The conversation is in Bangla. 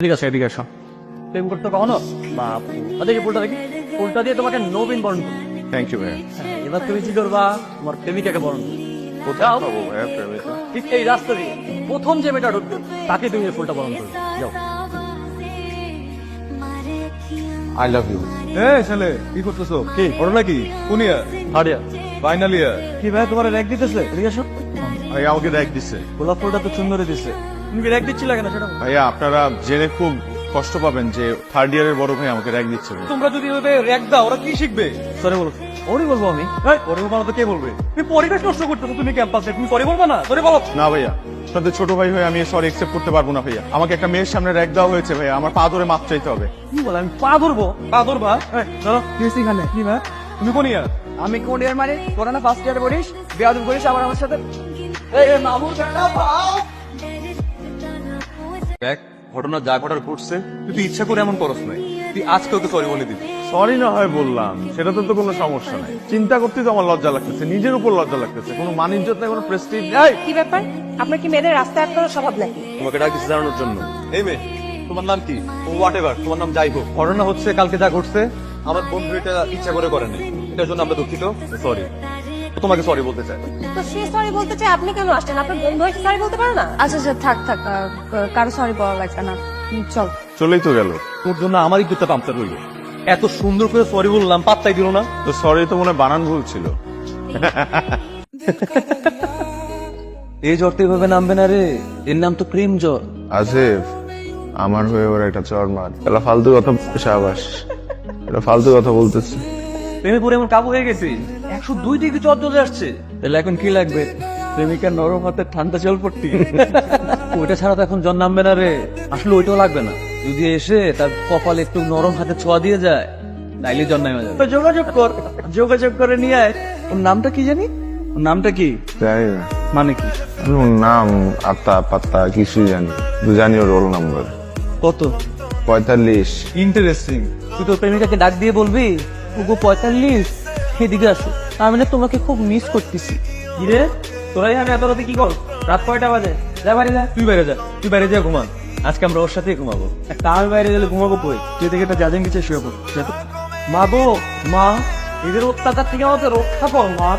ঠিক আছে এদিকে এসো প্রেম করতে কখনো? বাপু দেখি ফুলটা দেখি। ফুলটা দিয়ে তোমাকে নবীন বরণ করব। থ্যাংক ইউ ভাইয়া। হ্যাঁ, এবার তুমি কি করবা? তোমার প্রেমিকাকে বরণ করবে পাবো ভাইয়া প্রেমিকা? ঠিক এই রাস্তা দিয়ে। প্রথম যে মেয়েটা ঢুকবে তাকে তুমি এই ফুলটা বরণ করবে। যাও। আই লাভ ইউ এ ছেলে কি করতেছো? কি? নাকি? কোন ইয়ার হারিয়া ফাইনাল ইয়ার কি ভাই তোমার র্যাক দিতেছে? আমাকে র্যাক দিচ্ছে গোলাপ ফুলটা তো সুন্দরই দিচ্ছে তুমি কি র্যাক দিচ্ছিলে কেন সেটা ভাইয়া আপনারা জেনে খুব কষ্ট পাবেন যে থার্ড ইয়ারের বড় ভাই আমাকে র্যাক দিচ্ছে তোমরা যদি ওইভাবে র্যাক দাও ওরা কি শিখবে? সরি বলো। ওরই বলব আমি? এই, পরে বলব কে বলবে? তুমি পরিবেশ নষ্ট করতেছো তুমি ক্যাম্পাসে তুমি সরি বলবে না? সরি বলো। না ভাইয়া আপনাদের ছোট ভাই হয়ে আমি সরি একসেপ্ট করতে পারব না ভাইয়া। আমাকে একটা মেয়ের সামনে র্যাক দেওয়া হয়েছে ভাইয়া আমার পা ধরে মাপ চাইতে হবে। কি বলে আমি পা ধরবো? পা ধরবা? এই, ধরো। এখানে। কি না তুমি কোন ইয়ার আমি কোন ইয়ার মানে? তোরা না ফার্স্ট ইয়ারে পড়িস বেয়াদব করিস আবার আমার সাথে এই মামু পাও দেখ ঘটনা যা ঘটার ঘটছে তুই ইচ্ছা করে এমন করস নাই। তুই আজকে ওকে সরি বলে দিবি। সরি না হয় বললাম সেটা তো তো কোনো সমস্যা নাই। চিন্তা করতে তো আমার লজ্জা লাগতেছে নিজের উপর লজ্জা লাগতেছে। কোনো মান ইজ্জত নাই কোনো প্রেস্টিজ নাই। কি ব্যাপার? আপনার কি মেয়েদের রাস্তায় আটকানোর স্বভাব নাকি? তোমাকে ডাকতেছি জানানোর জন্য। এই মেয়ে তোমার নাম কি? হোয়াট এভার তোমার নাম যাই হোক। ঘটনা হচ্ছে কালকে যা ঘটছে আমার বন্ধু এটা ইচ্ছা করে করেনি এটার জন্য আমরা দুঃখিত। সরি তোমাকে সরি বলতে চাই। তো সে সরি বলতে চাই আপনি কেন আসছেন? আপনার বন্ধু হয়েছে সরি বলতে পারে না? আচ্ছা আচ্ছা থাক থাক আহ, কারও সরি বলা লাগবে না। চল। চলেই তো গেল। তোর জন্য আমার ইজ্জতটা পাম্পচার হইল এত সুন্দর করে সরি বললাম পাত্তাই দিল না। তো সরি তো মনে হয় বানান ভুল ছিল। এই জ্বর তো এভাবে নামবে না রে। এর নাম তো প্রেম জ্বর। আসিফ আমার হয়ে ওরা একটা চর মার। এটা ফালতু কথা সাবাস। এটা ফালতু কথা বলতেছে। প্রেমে পরে এমন কাবু হয়ে গেছি একশো দুই ডিগ্রি জ্বর চলে আসছে। তাহলে এখন কি লাগবে? প্রেমিকার নরম হাতে ঠান্ডা জল পড়তি ওইটা ছাড়া তো এখন জ্বর নামবে না রে। আসলে ওইটাও লাগবে না। যদি এসে তার কপালে একটু নরম হাতে ছোঁয়া দিয়ে যায় তাইলে জ্বর নামে যাবে। যোগাযোগ কর যোগাযোগ করে নিয়ে আয়। ওর নামটা কি জানি? ওর নামটা কি? মানে কি? নাম আত্মা পাত্তা কিছুই জানি জানি ওর রোল নাম্বার কত? পঁয়তাল্লিশ। ইন্টারেস্টিং তুই তোর প্রেমিকাকে ডাক দিয়ে বলবি? ওগো পঁয়তাল্লিশ। এদিকে আসো। আমি না তোমাকে খুব মিস করতেছি। কিরে? তোরাই আমি এত রাতে কি কর? রাত কয়টা বাজে? যা বাড়ি যা। তুই বাইরে যা তুই বাইরে যা ঘুমান আজকে আমরা ওর সাথেই ঘুমাবো। একটা আমি বাইরে গেলে ঘুমাবো বই তুই দেখে একটা জাজিং কিছু শুয়ে পড়। মা গো মা এদের অত্যাচার থেকে আমাদের রক্ষা কর মা।